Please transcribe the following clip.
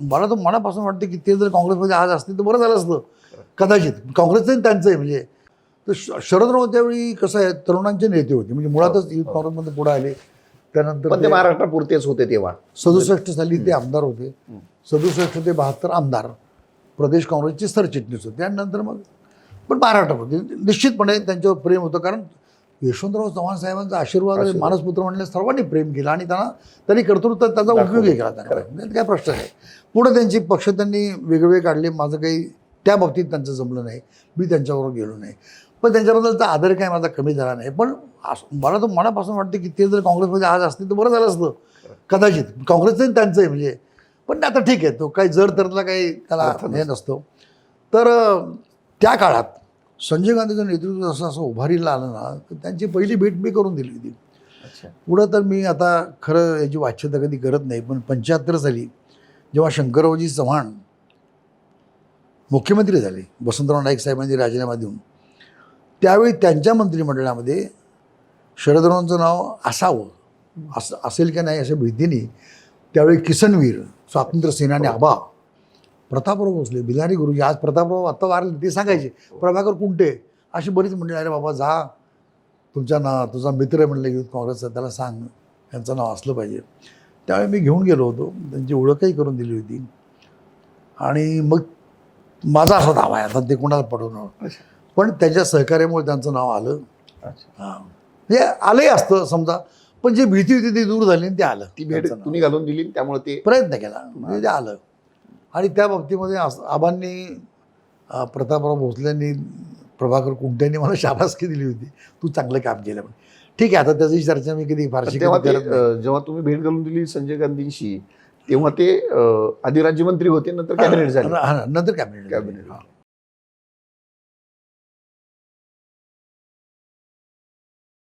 मला तर मनापासून वाटतं की ते जर काँग्रेसमध्ये आज असते तर बरं झालं असतं. कदाचित. काँग्रेसचं त्यांचं आहे म्हणजे. तर श- शरदराव त्यावेळी कसं आहे तरुणांचे नेते होते. म्हणजे मुळातच युथ काँग्रेसमध्ये पुढे आले. त्यानंतर ते महाराष्ट्रापुरतेच होते तेव्हा. सदुसष्ट साली ते आमदार होते. सदुसष्ट ते बहात्तर आमदार. प्रदेश काँग्रेसचे सरचिटणीस होते. आणि नंतर मग पण महाराष्ट्रामध्ये निश्चितपणे त्यांच्यावर प्रेम होतं. कारण यशवंतराव चव्हाण साहेबांचा आशीर्वाद. मानसपुत्र म्हणले सर्वांनी प्रेम केलं आणि त्यांना त्यांनी कर्तृत्वात त्याचा उपयोगही केला त्यांना. त्यात काय प्रश्न नाही पुढे त्यांची पक्ष त्यांनी वेगवेगळे काढले. माझं काही त्या बाबतीत त्यांचं जमलं नाही. मी त्यांच्याबरोबर गेलो नाही. पण त्यांच्याबद्दलचा आदर काय माझा कमी झाला नाही. पण अस- मला तर मनापासून वाटतं की ते जर काँग्रेसमध्ये आज असते तर बरं झालं असतं. कदाचित. काँग्रेसचं त्यांचं आहे म्हणजे. पण आता ठीक आहे. तो काही जर तरला काही त्याला हे नसतो. तर त्या काळात संजय गांधीचं नेतृत्व असं असं उभारीला आलं ना तर त्यांची पहिली भेट मी करून दिली होती. पुढं तर मी आता खरं याची वाच्यता कधी करत नाही पण पंच्याहत्तर साली जेव्हा शंकररावजी चव्हाण मुख्यमंत्री झाले वसंतराव नाईक साहेबांनी राजीनामा देऊन त्यावेळी त्यांच्या मंत्रिमंडळामध्ये शरदरावांचं नाव असावं असं असेल की नाही अशा भीतीने त्यावेळी किसनवीर स्वातंत्र्य सेनानी आबा प्रतापराव भोसले बिलारी गुरुजी आज प्रतापराव आत्ता वारले ते सांगायचे प्रभाकर कुंटे अशी बरीच मंडळी अरे बाबा जा. तुमच्या ना तुझा मित्र म्हणलं युथ काँग्रेसचा त्याला सांग. यांचं नाव असलं पाहिजे. त्यावेळी मी घेऊन गेलो होतो. त्यांची ओळखही करून दिली होती. आणि मग माझा असा दावा आहे. आता ते कोणाला पडवणार पण त्याच्या सहकार्यामुळे त्यांचं नाव आलं. हां. म्हणजे आलंही असतं समजा. पण जी भीती होती ती दूर झाली आणि ते आलं. ती भेट. तुम्ही घालून दिली त्यामुळे ते प्रयत्न केला. म्हणजे ते आलं. आणि त्या बाबतीमध्ये अस- आबांनी प्रतापराव भोसलेंनी प्रभाकर कुंट्यांनी मला शाबासकी दिली होती. तू चांगलं काम केलं ठीक आहे आता त्याची चर्चा मी कधी फारशी तेव्हा जेव्हा तुम्ही भेट घालून दिली संजय गांधींशी तेव्हा ते आधी राज्यमंत्री होते नंतर कॅबिनेट झाले. हा, नंतर कॅबिनेट कॅबिनेट.